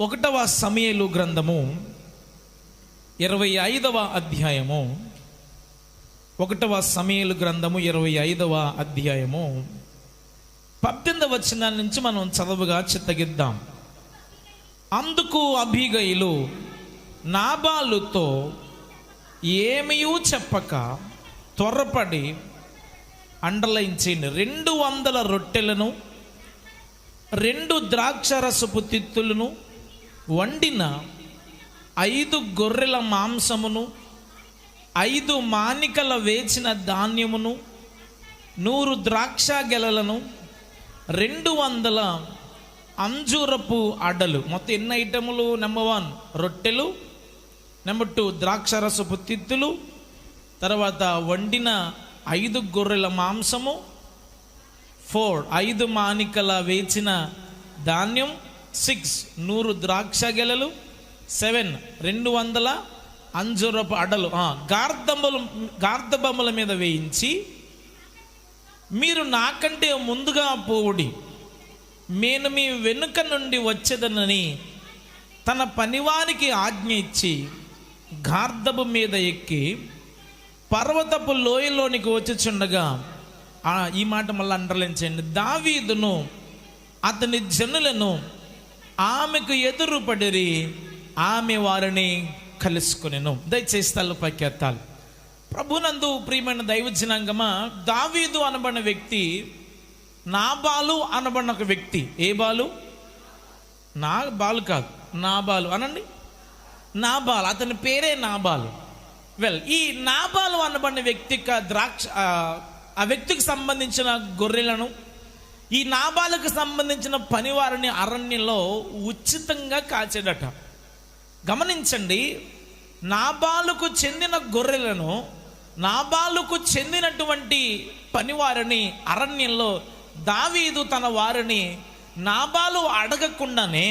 ఒకటవ సమయలు గ్రంథము ఇరవై ఐదవ అధ్యాయము. ఒకటవ సమయలు గ్రంథము ఇరవై ఐదవ అధ్యాయము. పద్దెనిమిదవ దాని నుంచి మనం చదవగా చిత్తగిద్దాం. అందుకు అభిగయులు నాబాలుతో ఏమయూ చెప్పక త్వరపడి అండర్లైన్ రెండు వందల రొట్టెలను రెండు ద్రాక్షరసపు తిత్తులను వండిన ఐదు గొర్రెల మాంసమును ఐదు మానికల వేచిన ధాన్యమును నూరు ద్రాక్ష గెలలను రెండు వందల అంజూరపు అడ్డలు మొత్తం ఎన్ని ఐటములు? నెంబర్ వన్ రొట్టెలు. నెంబర్ టూ ద్రాక్షరసపు తిత్తులు తర్వాత వండిన ఐదు గొర్రెల మాంసము. ఫోర్ ఐదు మానికల వేచిన ధాన్యం. సిక్స్ నూరు ద్రాక్ష గెలలు సెవెన్ రెండు వందల అంజురపు అడలు. ఆ, గార్ధబొమ్మల మీద వేయించి మీరు నాకంటే ముందుగా పోవుడి. నేను మీ వెనుక నుండి వచ్చేదనని తన పనివారికి ఆజ్ఞ ఇచ్చి గార్ధపు మీద ఎక్కి పర్వతపు లోయలోనికి వచ్చుచుండగా ఈ మాట మళ్ళీ అండర్లైన్ చేయండి. దావీదును అతని జనులను ఆమెకు ఎదురు పడిరి ఆమె వారిని కలుసుకునేను. దయచేసి తల్లు పైకెత్తాలి. ప్రభునందు ప్రియమైన దైవజనాంగమా దావీదు అనబడిన వ్యక్తి నాబాలు అనబడిన ఒక వ్యక్తి. ఏ బాలు? నా బాలు కాదు నాబాలు. అనండి? నాబాల్. అతని పేరే నాబాలు. వెల్ ఈ నాబాలు అనబడిన వ్యక్తి ద్రాక్ష ఆ వ్యక్తికి సంబంధించిన గొర్రెలను ఈ నాబాలకు సంబంధించిన పనివారిని అరణ్యంలో ఉచితంగా కాచేడట గమనించండి నాబాలుకు చెందిన గొర్రెలను నాబాలుకు చెందినటువంటి పనివారిని అరణ్యంలో దావీదు తన వారిని నాబాలు అడగకుండానే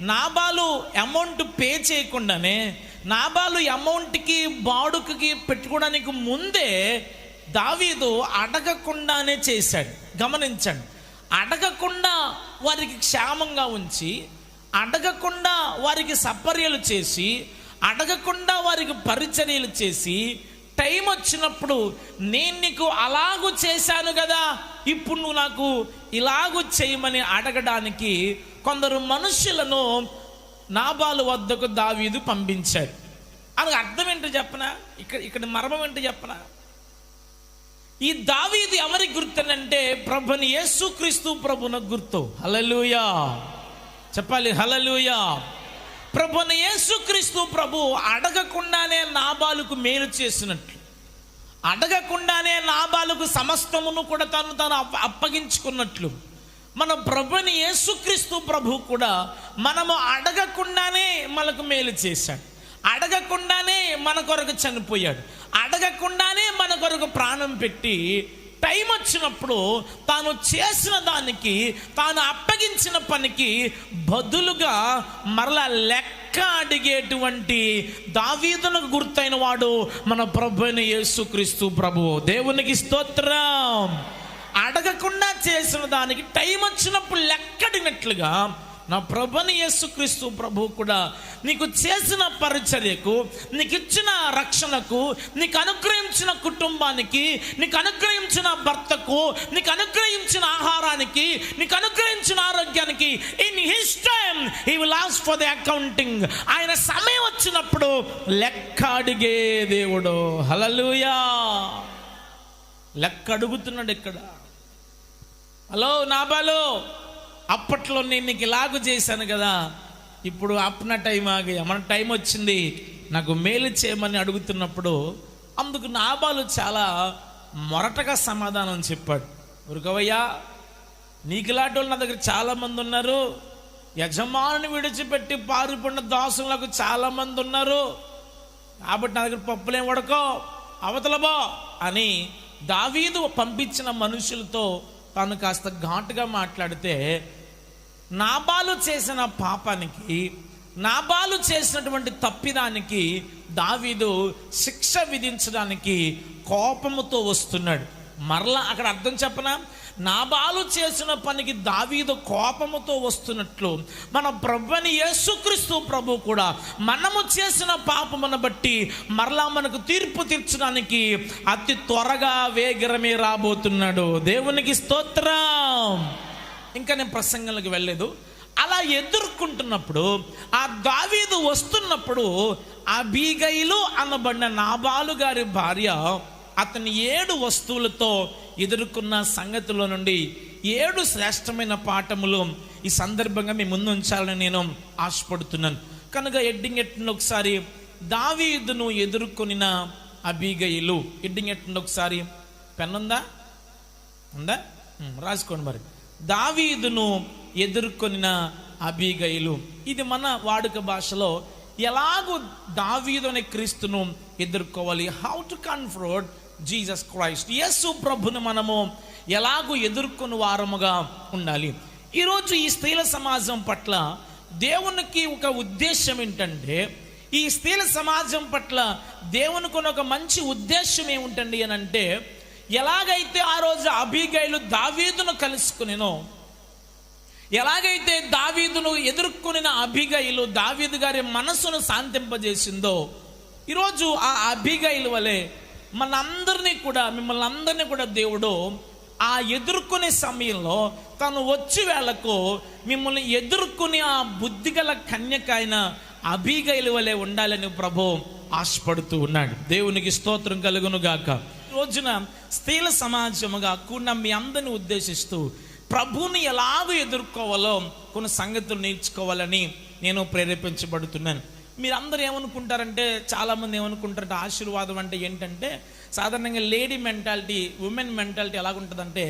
నాబాలు అమౌంట్ పే చేయకుండానే నాబాలు అమౌంట్కి బాడుకకి పెట్టుకోవడానికి ముందే దావీదు అడగకుండానే చేశాడు. గమనించండి అడగకుండా వారికి క్షేమంగా ఉంచి అడగకుండా వారికి సపర్యలు చేసి అడగకుండా వారికి పరిచర్యలు చేసి టైం వచ్చినప్పుడు నేను నీకు అలాగూ చేశాను కదా ఇప్పుడు నువ్వు నాకు ఇలాగూ చేయమని అడగడానికి కొందరు మనుషులను నాబాలు వద్దకు దావీదు పంపించాడు అది అర్థం ఏంటో చెప్పనా? ఇక్కడ ఇక్కడ మర్మం ఏంటో చెప్పనా? ఈ దావీది ఎవరికి గుర్తునంటే ప్రభుని యేసుక్రీస్తు ప్రభున గుర్తు. హలలుయా చెప్పాలి హలలుయా ప్రభుని యేసుక్రీస్తు ప్రభు అడగకుండానే నాబాలుకు మేలు చేసినట్లు. అడగకుండానే నాబాలుకు సమస్తమును కూడా తను తాను అప్ప- అప్పగించుకున్నట్లు. మన ప్రభుని యేసుక్రీస్తు ప్రభు కూడా మనము అడగకుండానే మనకు మేలు చేశాడు. అడగకుండానే మన కొరకు చనిపోయాడు. అడగకుండానే మన కొరకు ప్రాణం పెట్టి టైం వచ్చినప్పుడు తాను చేసిన దానికి తాను అప్పగించిన పనికి బదులుగా మరలా లెక్క అడిగేటువంటి దావీదునకు గుర్తైన వాడు మన ప్రభుని యేసుక్రీస్తు ప్రభువు దేవునికి స్తోత్రం. అడగకుండా చేసిన దానికి టైం వచ్చినప్పుడు లెక్కడినట్లుగా నా ప్రభుని యేసుక్రీస్తు ప్రభు కూడా నీకు చేసిన పరిచర్యకు నీకు ఇచ్చిన రక్షణకు నీకు అనుగ్రహించిన కుటుంబానికి నీకు అనుగ్రహించిన భర్తకు నీకు అనుగ్రహించిన ఆహారానికి నీకు అనుగ్రహించిన ఆరోగ్యానికి in his time he will ask for the accounting ఆయన సమయం వచ్చినప్పుడు లెక్క అడిగే దేవుడు. హలలుయా లెక్క అడుగుతున్నాడు ఇక్కడ. హలో నాబాలో. అప్పట్లో నేను నీకు ఇలాగు చేశాను కదా ఇప్పుడు అప్న టైం ఆగి మన టైం వచ్చింది నాకు మేలు చేయమని అడుగుతున్నప్పుడు అందుకు నాబాలు చాలా మొరటగా సమాధానం చెప్పాడు. ఉరుకవయ్యా నీకు ఇలాంటి వాళ్ళు నా దగ్గర చాలామంది ఉన్నారు. యజమానుని విడిచిపెట్టి పారిపడిన దాసులకు చాలామంది ఉన్నారు. కాబట్టి నా దగ్గర పప్పులేం ఉడకో అవతలబో అని దావీదు పంపించిన మనుషులతో తను కాస్త ఘాటుగా మాట్లాడితే నాబాలు చేసిన పాపానికి నాబాలు చేసినటువంటి తప్పిదానికి దావీదు శిక్ష విధించడానికి కోపముతో వస్తున్నాడు. మరలా అక్కడ అర్థం చెప్పనా? నాబాలు చేసిన పనికి దావీదు కోపముతో వస్తున్నట్లు మన ప్రభుని యేసుక్రీస్తు ప్రభు కూడా మనము చేసిన పాపమును బట్టి మరలా మనకు తీర్పు తీర్చడానికి అతి త్వరగా వేగరమే రాబోతున్నాడు. దేవునికి స్తోత్రం. ఇంకా నేను ప్రసంగంలోకి వెళ్ళలేదు. అలా ఎదుర్కొంటున్నప్పుడు ఆ దావీదు వస్తున్నప్పుడు ఆ బీగైలు అనబడిన నాబాలు గారి భార్య అతని ఏడు వస్తువులతో ఎదుర్కొన్న సంగతిలో నుండి ఏడు శ్రేష్టమైన పాఠములు ఈ సందర్భంగా మీ ముందు ఉంచాలని నేను ఆశపడుతున్నాను. కనుక ఎడ్డింగ్ ఎట్టిన ఒకసారి దావీదును ఎదుర్కొనిన అబీగయిలు ఎడ్డింగ్ ఎట్టిన ఒకసారి పెన్ ఉందా? ఉందా రాసుకోండి మరి. దావీదును ఎదుర్కొనిన అబీగైలు. ఇది మన వాడుక భాషలో ఎలాగూ దావీదు అనే క్రీస్తును ఎదుర్కోవాలి. How to confront Jesus Christ యేసు ప్రభును మనము ఎలాగూ ఎదుర్కొని వారముగా ఉండాలి. ఈరోజు ఈ స్త్రీల సమాజం పట్ల దేవునికి ఒక ఉద్దేశం ఏంటంటే ఈ స్త్రీల సమాజం పట్ల దేవునికి ఒక మంచి ఉద్దేశం ఏముంటండి అని అంటే ఎలాగైతే ఆ రోజు అబీగైలు దావీదును కలుసుకునేనో ఎలాగైతే దావీదును ఎదుర్కొనిన అభిగైలు దావీదు గారి మనసును శాంతింపజేసిందో ఈరోజు ఆ అభిగైలు వలె మనందరినీ కూడా మిమ్మల్ని అందరినీ కూడా దేవుడు ఆ ఎదుర్కొనే సమయంలో తను వచ్చి వేళకు మిమ్మల్ని ఎదుర్కొని ఆ బుద్ధిగల కన్యకాయన అభిగైలు వలె ఉండాలని ప్రభు ఆశపడుతూ ఉన్నాడు. దేవునికి స్తోత్రం కలుగును గాక రోజున స్త్రీల సమాజముగా కూడా మీ అందరిని ఉద్దేశిస్తూ ప్రభుని ఎలాగ ఎదుర్కోవాలో కొన్ని సంగతులు నేర్చుకోవాలని నేను ప్రేరేపించబడుతున్నాను. మీరందరూ ఏమనుకుంటారంటే చాలామంది ఏమనుకుంటారంటే ఆశీర్వాదం అంటే ఏంటంటే సాధారణంగా లేడీ మెంటాలిటీ ఉమెన్ మెంటాలిటీ ఎలాగుంటుందంటే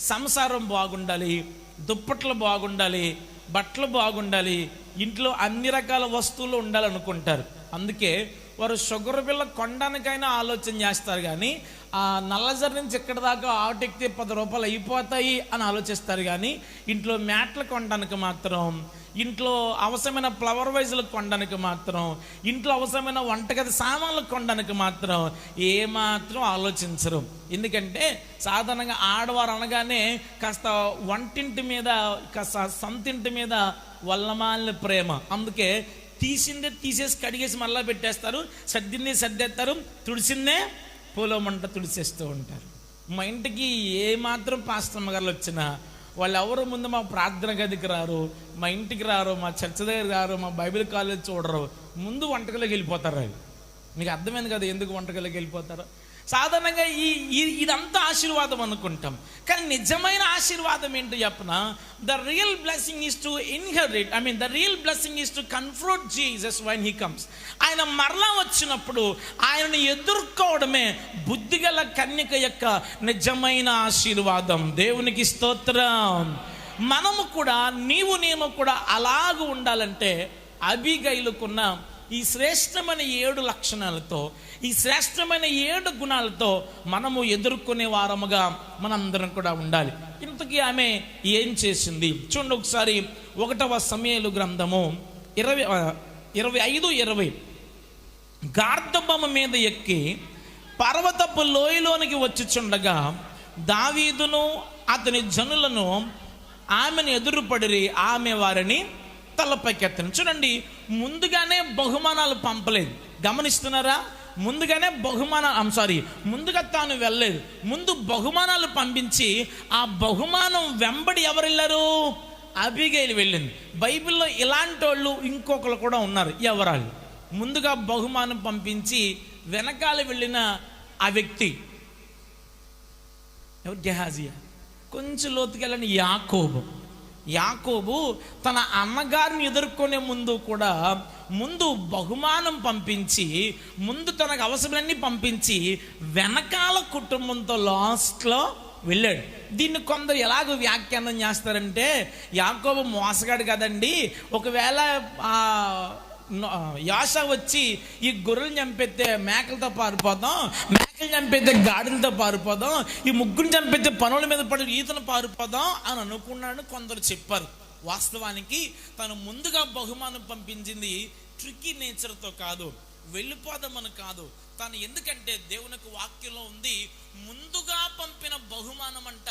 సంసారం బాగుండాలి దుప్పట్లు బాగుండాలి బట్టలు బాగుండాలి ఇంట్లో అన్ని రకాల వస్తువులు ఉండాలనుకుంటారు. అందుకే వారు షుగర్ బిల్ల కొనడానికైనా ఆలోచన చేస్తారు కానీ ఆ నల్లజర్ నుంచి ఇక్కడ దాకా ఆటో ఎక్కితే పది రూపాయలు అయిపోతాయి అని ఆలోచిస్తారు కానీ ఇంట్లో మ్యాట్లు కొనడానికి మాత్రం ఇంట్లో అవసరమైన ఫ్లవర్ వైజులు కొనడానికి మాత్రం ఇంట్లో అవసరమైన వంటగది సామాన్లు కొనడానికి మాత్రం ఏమాత్రం ఆలోచించరు. ఎందుకంటే సాధారణంగా ఆడవారు అనగానే కాస్త వంటింటి మీద కాస్త సొంతింటి మీద వల్లమాలిన ప్రేమ. అందుకే తీసిందే తీసేసి కడిగేసి మళ్ళీ పెట్టేస్తారు సర్దిందే సర్దేస్తారు తుడిసిందే పూల మంట తుడిచేస్తూ ఉంటారు. మా ఇంటికి ఏమాత్రం మాత్రం పాస్టమ్మ గారు వచ్చినా వాళ్ళు ఎవరు ముందు మా ప్రార్థన గదికి రారు మా ఇంటికి రారు మా చర్చ దగ్గర రారు మా బైబిల్ కాలేజ్ చూడరు. ముందు వంటగదిలోకి వెళ్ళిపోతారు అవి. మీకు అర్థమైంది కదా ఎందుకు వంటగదిలోకి వెళ్ళిపోతారు? సాధారణంగా ఈ ఇదంతా ఆశీర్వాదం అనుకుంటాం. కానీ నిజమైన ఆశీర్వాదం ఏంటో చెప్పిన? The real blessing is to inherit I mean the real blessing is to confront Jesus when he comes ఆయన మరలా వచ్చినప్పుడు ఆయనను ఎదుర్కోవడమే బుద్ధిగల కన్యక యొక్క నిజమైన ఆశీర్వాదం. దేవునికి స్తోత్రం. మనము కూడా నీవు నేను కూడా అలాగ ఉండాలంటే అభిగైలుకున్న ఈ శ్రేష్టమైన ఏడు లక్షణాలతో ఈ శ్రేష్టమైన ఏడు గుణాలతో మనము ఎదుర్కొనే వారముగా మనందరం కూడా ఉండాలి. ఇంతకీ ఆమె ఏం చేసింది? చూడండి ఒకసారి ఒకటవ సమయలు గ్రంథము ఇరవై ఇరవై ఐదు ఇరవై. గార్ధబొమ్మ మీద ఎక్కి పర్వతపు లోయలోనికి వచ్చిచుండగా దావీదును అతని జనులను ఆమెను ఎదురుపడిరి ఆమె వారిని తలపైకెత్తను చూడండి ముందుగానే బహుమానాలు పంపలేదు. గమనిస్తున్నారా? ముందుగానే బహుమాన ఐమ్ సారీ ముందుగా తాను వెళ్ళలేదు. ముందు బహుమానాలు పంపించి ఆ బహుమానం వెంబడి ఎవరు వెళ్ళారు అబిగైలు వెళ్ళింది. బైబిల్లో ఇలాంటి వాళ్ళు ఇంకొకరు కూడా ఉన్నారు ఎవరాళ్ళు? ముందుగా బహుమానం పంపించి వెనకాల వెళ్ళిన ఆ వ్యక్తి. ఎవరు? గెహాజియా. కొంచెం లోతుకెళ్ళని యాకోబు. యాకోబు తన అన్నగారిని ఎదుర్కొనే ముందు కూడా ముందు బహుమానం పంపించి ముందు తనకు అవసరమన్నీ పంపించి వెనకాల కుటుంబంతో లాస్ట్లో వెళ్ళాడు. దీన్ని కొందరు ఎలాగో వ్యాఖ్యానం చేస్తారంటే యాకోబు మోసగాడు కదండి. ఒకవేళ యాస వచ్చి ఈ గొర్రెలు చంపెత్తే మేకలతో పారిపోదాం మేకలు చంపెత్తే గాడిలతో పారిపోదాం ఈ ముగ్గురు చంపెత్తే పనుల మీద పడి ఈతను పారిపోదాం అని అనుకున్నాడు కొందరు చెప్పారు. వాస్తవానికి తను ముందుగా బహుమానం పంపించింది ట్రిక్కీ నేచర్తో కాదు వెళ్ళిపోదామని కాదు. తను ఎందుకంటే దేవునికి వాక్యంలో ఉంది ముందుగా పంపిన బహుమానం అంట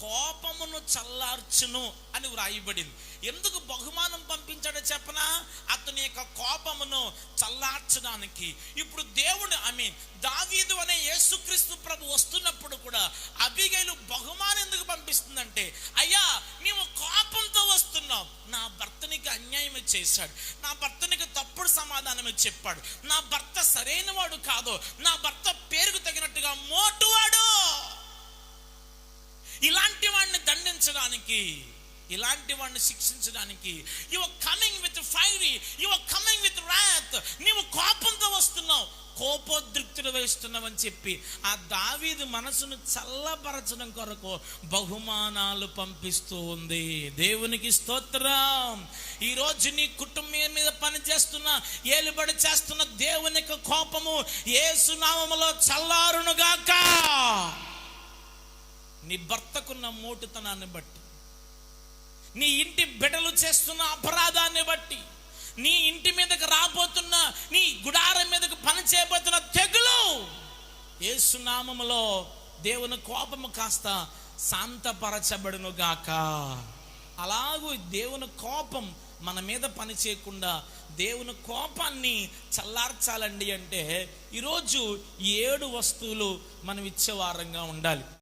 కోపమును చల్లార్చును అని వ్రాయబడింది. ఎందుకు బహుమానం పంపించాడో చెప్పనా? అతని యొక్క కోపమును చల్లార్చడానికి. ఇప్పుడు దేవుడు ఐ మీన్ దావీదు అనే యేసుక్రీస్తు ప్రభు వస్తున్నప్పుడు కూడా అబిగైలు బహుమానం ఎందుకు పంపిస్తుందంటే అయ్యా మేము కోపంతో వస్తున్నాం నా భర్తనికి అన్యాయం చేశాడు. నా భర్తనికి తప్పుడు సమాధానం చెప్పాడు. నా భర్త సరైన వాడు కాదు. నా భర్త పేరుకు తగినట్టుగా మోటువాడు. ఇలా వాడిని ఇలాంటి వాడిని శిక్షించడానికి you coming with fiery you're coming with wrath నీవు కోపంతో వస్తున్నావు. కోపోద్రిక్తులు వేస్తున్నావు అని చెప్పి ఆ దావీదు మనసును చల్లపరచడం కొరకు బహుమానాలు పంపిస్తూ ఉంది. దేవునికి స్తోత్రం. ఈరోజు నీ కుటుంబం మీద పని చేస్తున్న ఏలుబడి చేస్తున్న దేవునికి కోపము ఏసునామములో చల్లారునుగాక నీ భర్తకున్న మోటుతనాన్ని బట్టి నీ ఇంటి బిడ్డలు చేస్తున్న అపరాధాన్ని బట్టి నీ ఇంటి మీదకు రాబోతున్న నీ గుడారం మీదకు పని చేయబోతున్న తెగులు ఏసునామములో దేవుని కోపము కాస్త శాంతపరచబడును గాక అలాగూ దేవుని కోపం మన మీద పని చేయకుండా దేవుని కోపాన్ని చల్లార్చాలండి అంటే ఈరోజు ఏడు వస్తువులు మనం ఇచ్చే వారంగా ఉండాలి.